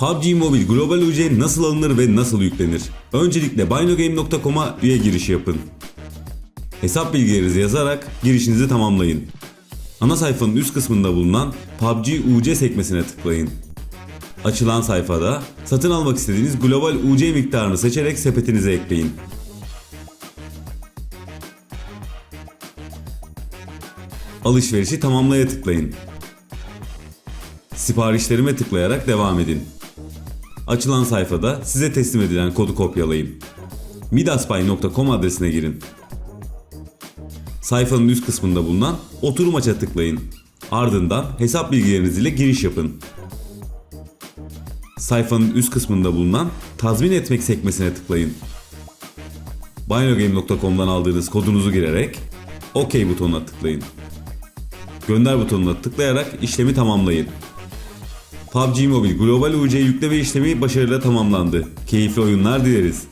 PUBG Mobile Global UC nasıl alınır ve nasıl yüklenir? Öncelikle binogame.com'a üye girişi yapın. Hesap bilgilerinizi yazarak girişinizi tamamlayın. Ana sayfanın üst kısmında bulunan PUBG UC sekmesine tıklayın. Açılan sayfada satın almak istediğiniz global UC miktarını seçerek sepetinize ekleyin. Alışverişi tamamlaya tıklayın. Siparişlerime tıklayarak devam edin. Açılan sayfada size teslim edilen kodu kopyalayın. midaspay.com adresine girin. Sayfanın üst kısmında bulunan oturum aça tıklayın. Ardından hesap bilgileriniz ile giriş yapın. Sayfanın üst kısmında bulunan tazmin etmek sekmesine tıklayın. Binogame.com'dan aldığınız kodunuzu girerek OK butonuna tıklayın. Gönder butonuna tıklayarak işlemi tamamlayın. PUBG Mobile Global UC yükleme işlemi başarıyla tamamlandı. Keyifli oyunlar dileriz.